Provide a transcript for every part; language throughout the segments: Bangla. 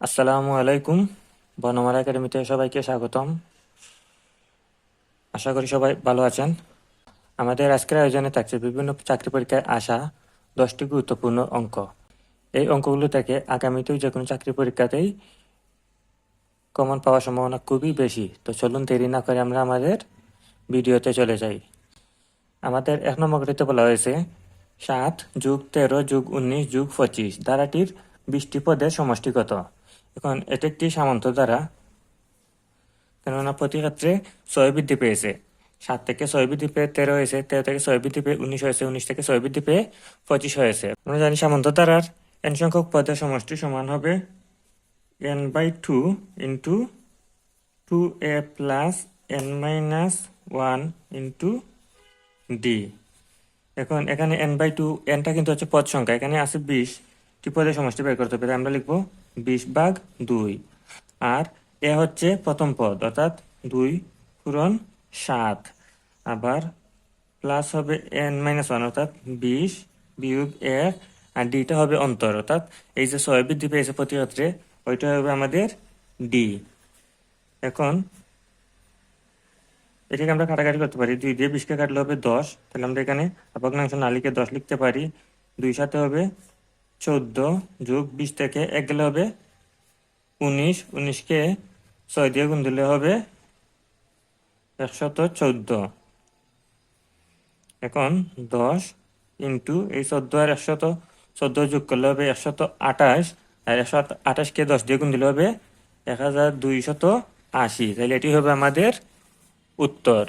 আসসালামু আলাইকুম, বনমালা একাডেমিতে সবাইকে স্বাগতম। আশা করি সবাই ভালো আছেন। আমাদের আজকের আয়োজনে থাকছে বিভিন্ন চাকরি পরীক্ষায় আসা দশটি গুরুত্বপূর্ণ অঙ্ক। এই অঙ্কগুলো থেকে আগামীতেও যে কোনো চাকরি পরীক্ষাতেই কমন পাওয়ার সম্ভাবনা খুবই বেশি। তো চলুন দেরি না করে আমরা আমাদের ভিডিওতে চলে যাই। আমাদের এক নম্বর ঘটিতে বলা হয়েছে, সাত যুগ তেরো যুগ উনিশ যুগ পঁচিশ। ধারাটির বিশটি পদের সমষ্টি কত এখন এটি একটি সামন্ত দ্বারা। কেননা প্রতি ক্ষেত্রে ছয় বৃদ্ধি পেয়েছে। সাত থেকে ছয় বৃদ্ধি পেয়ে তেরো হয়েছে, তেরো থেকে ছয় বৃদ্ধি পেয়ে উনিশ হয়েছে, উনিশ থেকে ছয় বৃদ্ধি পেয়ে পঁচিশ হয়েছে। আমরা জানি সামন্ত দ্বারার এন সংখ্যক পদের সমষ্টি সমান হবে n by two into two a plus n minus one into d এখন এখানে এন বাই টু এনটা কিন্তু হচ্ছে পদ সংখ্যা, এখানে আছে বিশ টি পদের সমষ্টি বের করতে হবে আমরা লিখব বিশ ভাগ দুই। আর এ হচ্ছে প্রথম পদ, অর্থাৎ দুই পূরণ সাত। আবার প্লাস হবে এন মাইনাস ওয়ান অর্থাৎ বিশ বিয়োগ এক আর ডিটা হবে অন্তর, অর্থাৎ এই যে ছয় বৃদ্ধি পেয়েছে প্রতি ক্ষেত্রে ওইটা হবে আমাদের ডি এখন এটাকে আমরা কাটাকাটি করতে পারি। দুই দিয়ে বিশকে কাটলে হবে দশ। তাহলে আমরা এখানে ভগ্নাংশ না লিখে দশ লিখতে পারি। দুই সাথে হবে চোদ্দ যোগ বিশ থেকে এক গেলে হবে উনিশ, উনিশকে ছয় দিয়ে গুণ দিলে হবে একশত চোদ্দ। এখন দশ ইন্টু এই চোদ্দ আর একশত চোদ্দ যোগ করলে হবে একশত আঠাশ, আর একশো আঠাশকে দশ দিয়ে গুণ দিলে হবে এক হাজার দুইশত আশি। তাহলে এটি হবে আমাদের উত্তর।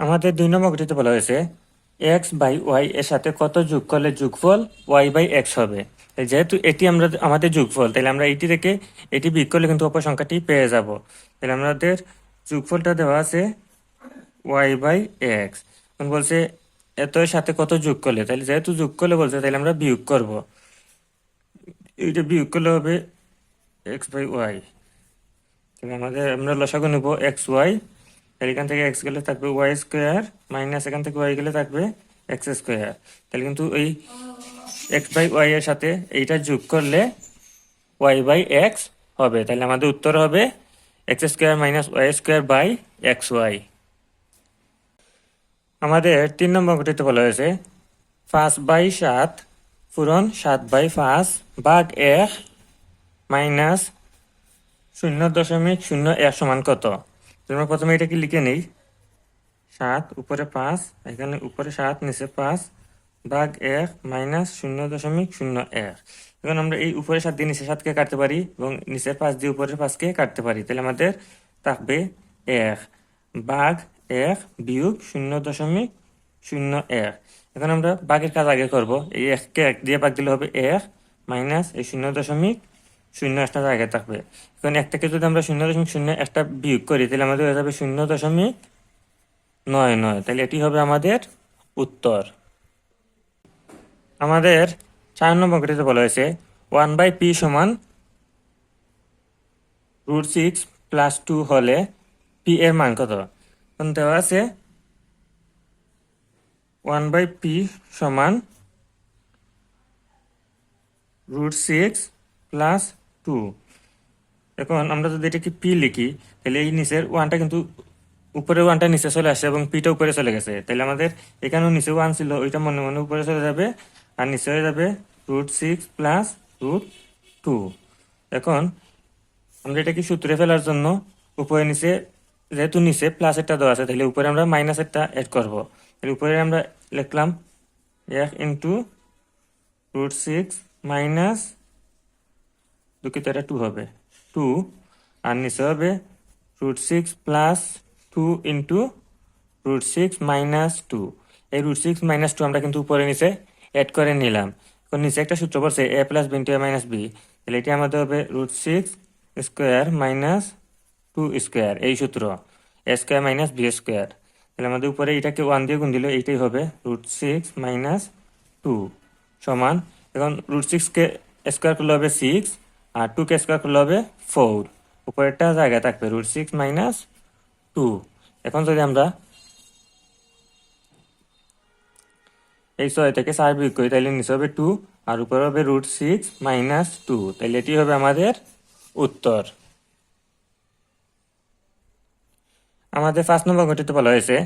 আমাদের দুই নম্বর বলা হয়েছে এক্স বাই ওয়াই এর সাথে কত যোগ করলে যোগফল? ওয়াই বাই এক্স হবে। যেহেতু এটি আমরা, আমাদের যোগফল, তাহলে আমরা এটি থেকে এটি বিক করলে কিন্তু অপর সংখ্যাটি পেয়ে যাব। তাহলে আমাদের যোগফলটা দেওয়া আছে ওয়াই বাই এক্স। বলছে এত এর সাথে কত যোগ করলে? তাহলে যেহেতু যোগ করলে বলছে, তাহলে আমরা বিয়োগ করব। এইটা বিয়োগ করলে হবে এক্স বাই ওয়াই। তাহলে আমাদের, আমরা লসাগু নেব এক্স ওয়াই তাহলে এখান থেকে এক্স গেলে থাকবে ওয়াই স্কোয়ার মাইনাস এখান থেকে ওয়াই গেলে থাকবে এক্স স্কোয়ার তাহলে কিন্তু এই এক্স বাই ওয়াই এর সাথে এইটা যোগ করলে ওয়াই বাই এক্স হবে। তাহলে আমাদের উত্তর হবে x square minus y square by x y আমাদের তিন নম্বর অঙ্কটিতে বলা হয়েছে, পাঁচ বাই সাত পূরণ সাত বাই পাঁচ ভাগ এক মাইনাস শূন্য দশমিক শূন্য এক সমান কত? তোমরা প্রথমে এটাকে লিখে নেই। সাত, উপরে পাঁচ, এখানে উপরে সাত, নিচে পাঁচ, ভাগ এক, মাইনাস শূন্য দশমিক শূন্য এক। এখন আমরা এই উপরে সাত দিয়ে নিচে সাতকে কাটতে পারি এবং নিচের পাঁচ দিয়ে উপরে পাঁচকে কাটতে পারি। তাহলে আমাদের থাকবে এক। বাঘ এক বিয়োগ শূন্য দশমিক শূন্য এক। এখন আমরা বাঘের কাজ আগে করব। এই এককে এক দিয়ে বাঘ দিলে হবে এক, মাইনাস এই শূন্য দশমিক শূন্য একটা জায়গায় থাকবে। এখন একটাকে যদি আমরা শূন্য দশমিক শূন্য একটা বিয়োগ করি, তাহলে আমাদের হয়ে যাবে শূন্য দশমিক নয় নয়। তাহলে এটি হবে আমাদের উত্তর। আমাদের চার নম্বর বলা হয়েছে ওয়ান বাই পি সমান রুট সিক্স প্লাস টু হলে পি এর মান কত? দেওয়া আছে ওয়ান বাই পি সমান রুট সিক্স প্লাস টু এখন আমরা যদি এটাকে পি লিখি, তাহলে এই নিচের ওয়ানটা কিন্তু উপরে ওয়ানটা নিচে চলে আসছে এবং পিটা উপরে চলে গেছে। তাহলে আমাদের এখানেও নিচে ওয়ান ছিল, ওইটা মনে মনে উপরে চলে যাবে আর নিচে হয়ে যাবে root six plus root two এখন আমরা এটাকে সূত্রে ফেলার জন্য উপরে নিচে যেহেতু নিচে প্লাস একটা দেওয়া আছে, তাহলে উপরে আমরা মাইনাস একটা অ্যাড করব। তাহলে উপরে আমরা লিখলাম এক ইন্টু রুট সিক্স মাইনাস দুঃখিত এটা টু হবে। টু আর নিচে হবে root six plus two into root six minus two এই রুট সিক্স মাইনাস টু আমরা কিন্তু উপরে নিচে অ্যাড করে নিলাম। এখন নিচে একটা সূত্র পড়ছে a plus b into a minus b তাহলে এটি আমাদের হবে root six square minus two square এই সূত্র a square minus b square তাহলে আমাদের উপরে এটাকে ওয়ান দিয়ে গুণ দিলে এইটাই হবে রুট সিক্স মাইনাস টু সমান, এখন রুট সিক্সকে স্কোয়ার করলে হবে সিক্স আর টু কে স্কোয়ার করলে হবে ফোর উপরেরটা জায়গায় থাকবে রুট সিক্স মাইনাস টু এখন যদি আমরা এই ছয় থেকে চার বিয়োগ করি, তাহলে নিচে হবে টু আর উপরে হবে রুট সিক্স মাইনাস টু তাহলে এটি হবে আমাদের উত্তর। আমাদের পাঁচ নম্বর গঠিত বলা হয়েছে,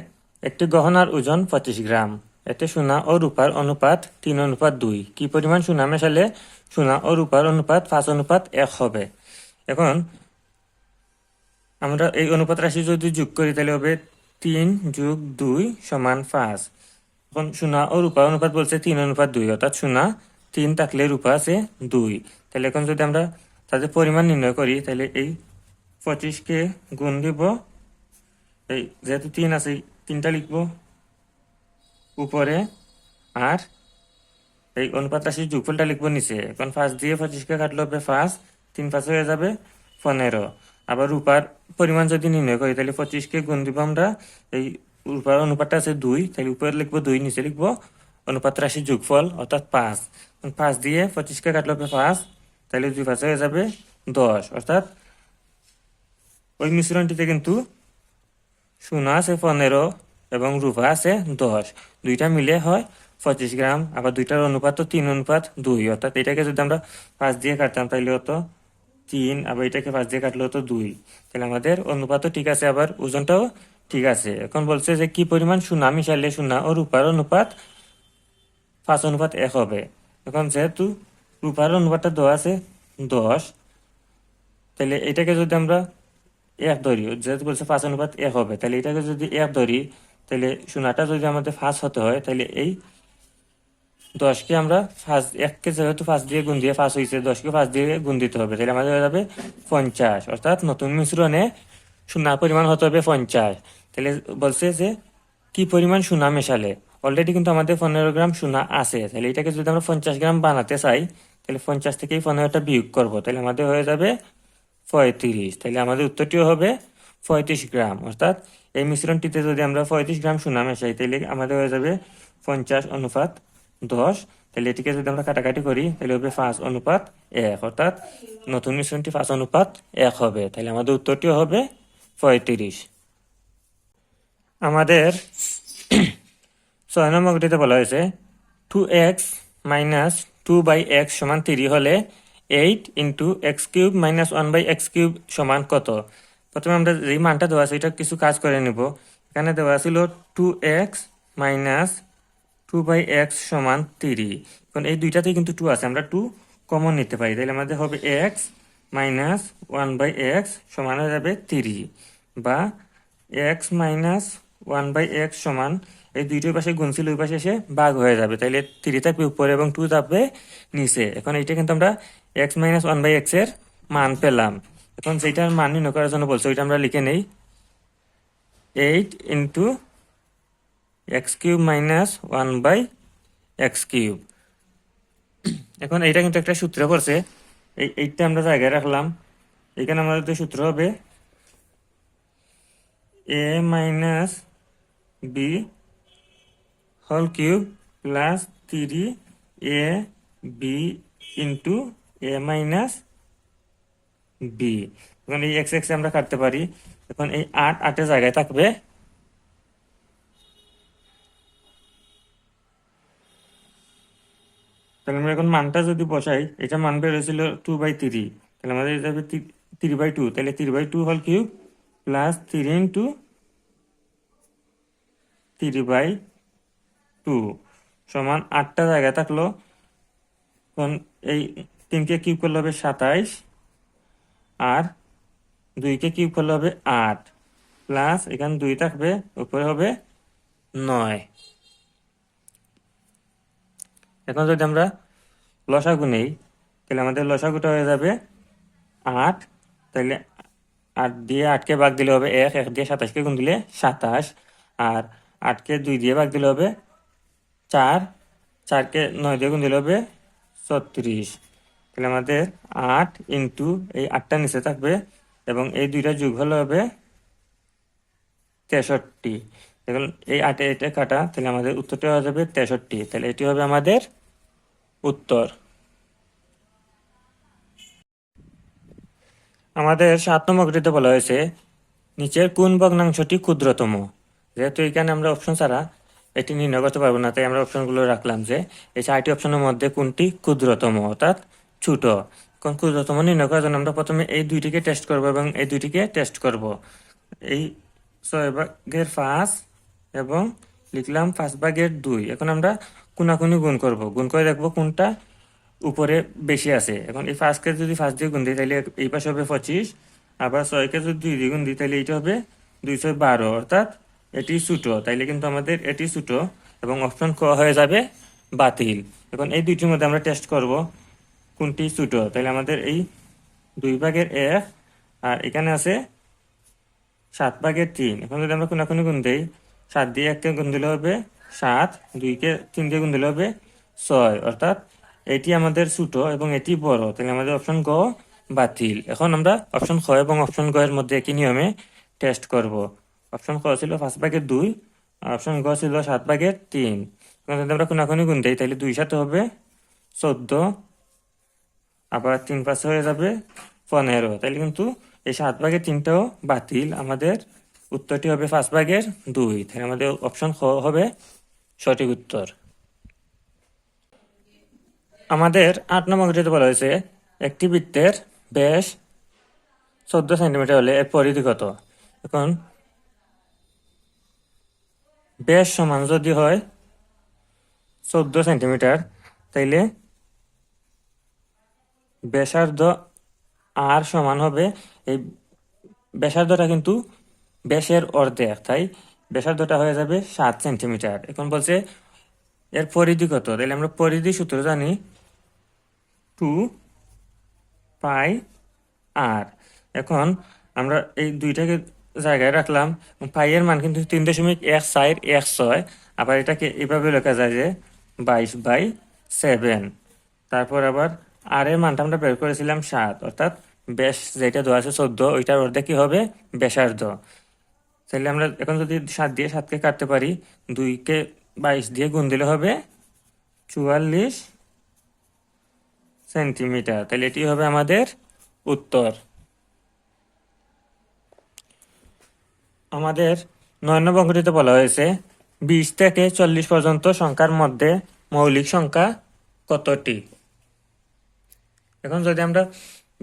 একটি গহনার ওজন পঁচিশ গ্রাম। এতে সোনা ও রূপার অনুপাত তিন, অনুপাত দুই। কি পরিমাণ সোনা মেশালে সোনা ও রূপার অনুপাত, পাঁচ অনুপাত, এক হবে। এখন, আমরা এই অনুপাত রাশি যদি যোগ করি, তাহলে হবে তিন যোগ দুই সমান পাঁচ। এখন সোনা ও রূপা অনুপাত বলছে তিন অনুপাত দুই, অর্থাৎ সোনা তিন থাকলে রূপা আছে দুই। তাহলে এখন যদি আমরা তাদের পরিমাণ নির্ণয় করি, তাহলে এই পঁচিশকে গুণ দিব। এই যেহেতু তিন আছে তিনটা লিখব উপরে, আর এই অনুপাত রাশির যোগফলটা লিখব নিচে এখন ফার্স্ট দিয়ে পঁচিশকে কাটলে হবে ফার্স্ট তিন পাঁচ হয়ে যাবে পনেরো আবার রূপার পরিমাণ যদি নির্ণয় করি তাহলে পঁচিশকে গুণ দিব আমরা। এই রূপার অনুপাতটা আছে দুই, তাহলে উপরে লিখব দুই, নিচে লিখব অনুপাত রাশির যোগফল অর্থাৎ পাঁচ। পাঁচ দিয়ে পঁচিশকে কাটলে হবে পাঁচ, তাহলে দুই পাঁচ হয়ে যাবে দশ। অর্থাৎ ওই মিশ্রণটিতে কিন্তু সোনা আছে পনেরো এবং রূপা আছে দশ। দুইটা মিলে হয় পঁচিশ গ্রাম, আবার দুইটার অনুপাত তো তিন অনুপাত দুই, অর্থাৎ এটাকে যদি আমরা পাঁচ দিয়ে কাটতাম তাহলে হতো তিন, আবার এটাকে পাঁচ দিয়ে কাটলে হতো দুই। তাহলে আমাদের অনুপাতও ঠিক আছে, আবার ওজনটাও ঠিক আছে। এখন বলছে যে কি পরিমাণ সোনা মিশালে সোনা ও রূপার অনুপাত পাঁচ অনুপাত এক হবে। এখন যেহেতু রূপার অনুপাতটা দেওয়া আছে দশ তাহলে এটাকে যদি আমরা এক ধরি, যেহেতু বলছে পাঁচ অনুপাত এক হবে তাহলে এটাকে যদি এক ধরি তাহলে সোনাটা যদি আমাদের ফাঁস হতে হয় তাহলে এই দশকে আমরা ফার্স্ট এককে যেহেতু ফার্স্ট দিয়ে গুণ দিয়ে ফাঁস হয়েছে দশকে ফার্স্ট দিয়ে গুণ দিতে হবে। তাহলে আমাদের হয়ে যাবে পঞ্চাশ। অর্থাৎ নতুন মিশ্রণে সোনার পরিমাণ হতে হবে পঞ্চাশ। তাহলে বলছে যে কি পরিমাণ সোনা মেশালে? অলরেডি কিন্তু আমাদের পনেরো গ্রাম সোনা আছে। তাহলে এটাকে যদি আমরা পঞ্চাশ গ্রাম বানাতে চাই, তাহলে পঞ্চাশ থেকেই পনেরোটা বিয়োগ করব। তাহলে আমাদের হয়ে যাবে পঁয়ত্রিশ। তাহলে আমাদের উত্তরটিও হবে পঁয়ত্রিশ গ্রাম। অর্থাৎ এই মিশ্রণটিতে যদি আমরা পঁয়ত্রিশ গ্রাম সোনা মেশাই, তাহলে আমাদের হয়ে যাবে পঞ্চাশ অনুপাত দশ, তাহলে এটিকে যদি আমরা কাটাকাটি করি, তাহলে হবে পাঁচ অনুপাত এক, অর্থাৎ নতুন মিশ্রণটি পাঁচ অনুপাত এক হবে। তাহলে আমাদের উত্তরটি হবে পঁয়ত্রিশ। আমাদের ছয় নম্বর গতিতে বলা হয়েছে two x minus two by x সমান থ্রি হলে eight into x cube minus one by x cube সমান কত? প্রথমে আমরা যে মানটা দেওয়া আছে, এটা কিছু কাজ করে নিব। এখানে দেওয়া ছিল two x minus two by x সমান থ্রি এখন এই দুইটাতেই কিন্তু টু আছে, আমরা টু কমন নিতে পারি। তাহলে আমাদের হবে x minus one by x সমান হয়ে যাবে থ্রি বা x minus one by x সমান এই দুইটার পাশে গুণছিল ওই পাশে এসে বাঘ হয়ে যাবে। তাহলে থ্রি থাকবে উপরে এবং টু থাকবে নিচে। এখন এইটা কিন্তু আমরা এক্স মাইনাস ওয়ান বাই এক্সের মান পেলাম। এখন সেইটার মান নির্ণয় করার জন্য বলছে, ওইটা আমরা লিখে নেই। Eight into x cube minus one by x cube. এখন এইটা কিন্তু একটা সূত্র পড়ছে এই এইটা আমরা জায়গায় রাখলাম। এখানে আমাদের সূত্র হবে a minus b whole cube plus three a b into a minus b. এখন এই এক্স এক্স আমরা কাটতে পারি। এখন এই আট আটের জায়গায় থাকবে তাহলে আমরা এখন মানটা যদি বসাই, এটা মান বেরোছিল টু বাই থ্রি তাহলে আমাদের যাবে থ্রি বাই টু তাহলে থ্রি বাই টু হল cube plus three into three by two সমান আটটা জায়গা থাকল। এখন এই তিনকে কিউব করলে হবে সাতাইশ আর দুইকে কিউব করলে হবে আট। প্লাস এখানে দুই থাকবে, উপরে হবে নয়। এখন যদি আমরা লসাগু নেই, তাহলে আমাদের লসাগুটা হয়ে যাবে আট, তাহলে আট দিয়ে আটকে ভাগ দিলে হবে এক এক দিয়ে সাতাশকে গুণ দিলে সাতাশ, আর আটকে দুই দিয়ে ভাগ দিলে হবে চার, চারকে নয় দিয়ে গুণ দিলে হবে ছত্রিশ। তাহলে আমাদের আট ইন্টু এই আটটা নিচে থাকবে এবং এই দুইটা যুগ হলে হবে তেষট্টি। এখন এই আটে এটা কাটা, তাহলে আমাদের উত্তরটা হয়ে যাবে তেষট্টি। তাহলে এটি হবে আমাদের উত্তর। আমাদের সাত নম্বর গতিতে বলা হয়েছে, নিচের কোন ভগ্নাংশটি ক্ষুদ্রতম? যেহেতু এখানে আমরা অপশন ছাড়া এটি নির্ণয় করতে পারব না, তাই আমরা অপশনগুলো রাখলাম যে, এই চারটি অপশনের মধ্যে কোনটি ক্ষুদ্রতম, অর্থাৎ ছোট। কোন ক্ষুদ্রতম নির্ণয় করার জন্য আমরা প্রথমে এই দুইটিকে টেস্ট করব এবং এই দুইটিকে টেস্ট করব। এই ছয় ভাগের পাঁচ এবং লিখলাম পাঁচ ভাগের দুই। এখন আমরা কোনাকুনি গুণ করব। গুণ করে দেখব কোনটা? উপরে বেশি আছে। এখন এই ফার্স্টকে যদি ফার্স্ট দিয়ে গুণ দিই, তাহলে এই পাশে হবে পঁচিশ। আবার ছয়কে যদি দুই দিয়ে গুণ দিই, তাহলে এইটা হবে দুইশো বারো। অর্থাৎ এটি ছোটো। তাইলে কিন্তু আমাদের এটি ছোটো এবং অপশন ক হয়ে যাবে বাতিল। এখন এই দুইটির মধ্যে আমরা টেস্ট করব কোনটি ছোটো। তাহলে আমাদের এই দুই ভাগের এক, আর এখানে আছে সাত ভাগের তিন। এখন যদি আমরা কোনাকুনি গুণ দিই, সাত দিয়ে এককে গুণ দিলে হবে সাত, দুইকে তিন দিয়ে গুণ দিলে হবে ছয়। অর্থাৎ এটি আমাদের ছোট এবং এটি বড়। তাহলে আমাদের অপশন গ বাতিল। এখন আমরা অপশন খ এবং অপশন গ এর মধ্যে একই নিয়মে টেস্ট করব। অপশন খ ছিল পাঁচ ভাগের দুই অপশন গ ছিল সাত ভাগের তিন। এখন যদি আমরা কোনাকুনি গুণ দিই, তাহলে দুই সাথে হবে চোদ্দ। আবার তিন পাশে হয়ে যাবে পনেরো। তাহলে কিন্তু এই সাত ভাগের তিনটাও বাতিল। আমাদের উত্তরটি হবে পাঁচ ভাগের দুই। তাহলে আমাদের অপশন খ হবে সঠিক উত্তর। আমাদের আট নম্বর যেটা বলা হয়েছে, একটি বৃত্তের ব্যাস চোদ্দ সেন্টিমিটার হলে এর পরিধি কত? এখন, ব্যাস সমান যদি হয় চোদ্দ সেন্টিমিটার, তাইলে ব্যাসার্ধ আর সমান হবে, এই ব্যাসার্ধটা কিন্তু ব্যাসের অর্ধেক, তাই ব্যাসার্ধটা হয়ে যাবে সাত সেন্টিমিটার। এখন বলছে এর পরিধি কত? তাহলে আমরা পরিধি সূত্র জানি টু পাই আর। এখন আমরা এই দুইটাকে জায়গায় রাখলাম পাইয়ের মান কিন্তু তিন দশমিক এক সাইড এক ছয়, আবার এটাকে এভাবে লেখা যায় যে বাইশ বাই সেভেন। তারপর আবার আর এর মানটা আমরা বের করেছিলাম সাত, অর্থাৎ ব্যাস যেটা দেওয়া আছে চোদ্দ, ওইটার অর্ধেক কি হবে? ব্যাসার্ধ। তাহলে আমরা এখন যদি সাত দিয়ে সাতকে কাটতে পারি, দুইকে বাইশ দিয়ে গুণ দিলে হবে চুয়াল্লিশ সেন্টিমিটার। তাহলে এটি হবে আমাদের উত্তর। আমাদের নয় নম্বর অঙ্কটিতে বলা হয়েছে, বিশ থেকে চল্লিশ পর্যন্ত সংখ্যার মধ্যে মৌলিক সংখ্যা কতটি? এখন যদি আমরা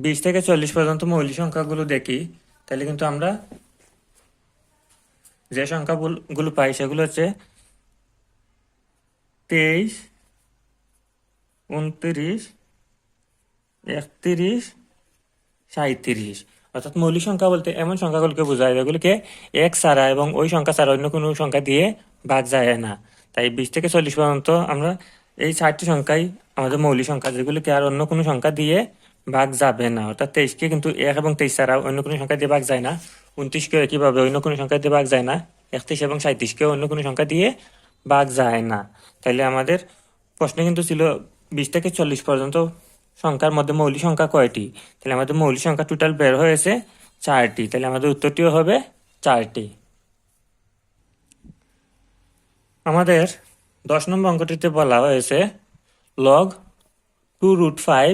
বিশ থেকে চল্লিশ পর্যন্ত মৌলিক সংখ্যাগুলো দেখি তাহলে কিন্তু আমরা যে সংখ্যাগুলো পাই সেগুলো হচ্ছে তেইশ, উনত্রিশ, একত্রিশ সাঁত্রিশ অর্থাৎ মৌলিক সংখ্যা বলতে এমন সংখ্যাগুলোকে বোঝায় যেগুলোকে এক ছাড়া এবং ওই সংখ্যা ছাড়া অন্য কোনো সংখ্যা দিয়ে ভাগ যায় না। তাই বিশ থেকে চল্লিশ পর্যন্ত আমরা এই ষাটটি সংখ্যাই আমাদের মৌলিক সংখ্যা, যেগুলোকে আর অন্য কোনো সংখ্যা দিয়ে ভাগ যাবে না। অর্থাৎ তেইশকে কিন্তু এক এবং তেইশ ছাড়া অন্য কোনো সংখ্যা দিয়ে ভাগ যায় না। উনত্রিশকে একইভাবে অন্য কোনো সংখ্যা দিয়ে ভাগ যায় না। একত্রিশ এবং সাঁত্রিশকে অন্য কোনো সংখ্যা দিয়ে ভাগ যায় না। তাইলে আমাদের প্রশ্ন কিন্তু ছিল বিশ থেকে চল্লিশ পর্যন্ত সংখ্যার মধ্যে মৌলিক সংখ্যা কয়টি? তাহলে আমাদের মৌলিক সংখ্যা টোটাল বের হয়েছে চারটি। তাহলে আমাদের উত্তরটিও হবে চারটি। আমাদের দশ নম্বর অঙ্কটিতে বলা হয়েছে log two root five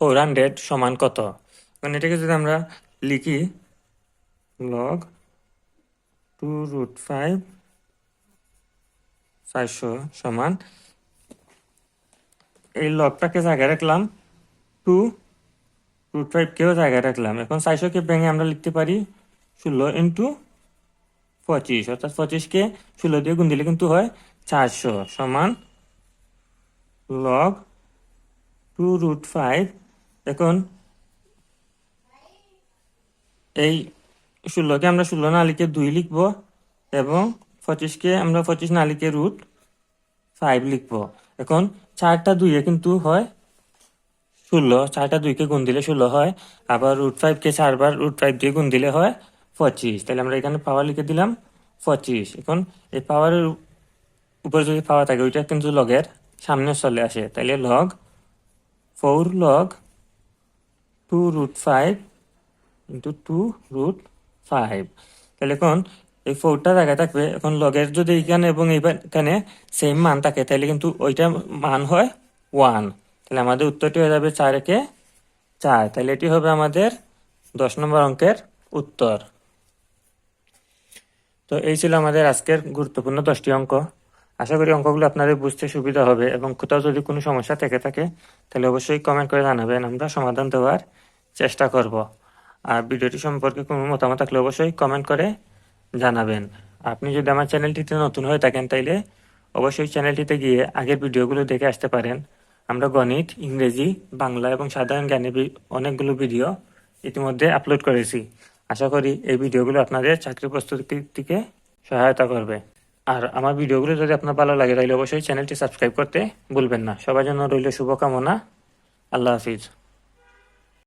four hundred সমান কত? মানে এটাকে যদি আমরা লিখি লগ টু রুট ফাইভ চারশো সমান, এই লগটাকে জায়গায় রাখলাম টু রুট ফাইভকেও জায়গায় রাখলাম। এখন চারশোকে ভেঙে আমরা লিখতে পারি ষোলো ইন্টু পঁচিশ, অর্থাৎ পঁচিশকে ষোলো দিয়ে গুণ দিলে কিন্তু হয় চারশো সমান লগ টু রুট ফাইভ এখন এই ষোলোকে আমরা ষোলো না লিখে দুই লিখব এবং পঁচিশকে আমরা পঁচিশ না লিখে রুট ফাইভ লিখব। এখন চারটা দুইয়ে কিন্তু হয় ষোলো, চারটা দুইকে গুণ দিলে ষোলো হয়, আবার রুট ফাইভকে চারবার রুট ফাইভ দিয়ে গুণ দিলে হয় পঁচিশ। তাহলে আমরা এখানে পাওয়ার লিখে দিলাম পঁচিশ। এখন এই পাওয়ারের উপরে যদি পাওয়া থাকে, ওইটা কিন্তু লগের সামনে চলে আসে। তাহলে log four log two root five into two root five তাহলে এখন এই ফোরটা জায়গায় থাকবে। এখন লগের যদি এখানে এবং এখানে সেম মান থাকে, তাহলে কিন্তু ওইটা মান হয় ওয়ান তাহলে আমাদের উত্তরটি হয়ে যাবে চার একে চার। তাহলে এটি হবে আমাদের দশ নম্বর অঙ্কের উত্তর। তো এই ছিল আমাদের আজকের গুরুত্বপূর্ণ দশটি অঙ্ক। আশা করি অঙ্কগুলো আপনাদের বুঝতে সুবিধা হবে এবং কোথাও যদি কোনো সমস্যা থেকে থাকে, তাহলে অবশ্যই কমেন্ট করে জানাবেন। আমরা সমাধান দেওয়ার চেষ্টা করব। আর ভিডিওটি সম্পর্কে কোনো মতামত থাকলে অবশ্যই কমেন্ট করে জানাবেন। আপনি যদি আমার চ্যানেলটিতে নতুন হয়ে থাকেন, তাইলে অবশ্যই চ্যানেলটিতে গিয়ে আগের ভিডিওগুলো দেখে আসতে পারেন। আমরা গণিত, ইংরেজি, বাংলা এবং সাধারণ জ্ঞানের অনেকগুলো ভিডিও ইতিমধ্যে আপলোড করেছি। আশা করি এই ভিডিওগুলো আপনাদের চাকরি প্রস্তুতিকে সহায়তা করবে। আর আমার ভিডিওগুলো যদি আপনার ভালো লাগে, তাহলে অবশ্যই চ্যানেলটি সাবস্ক্রাইব করতে ভুলবেন না। সবার জন্য রইল শুভকামনা। আল্লাহ হাফিজ।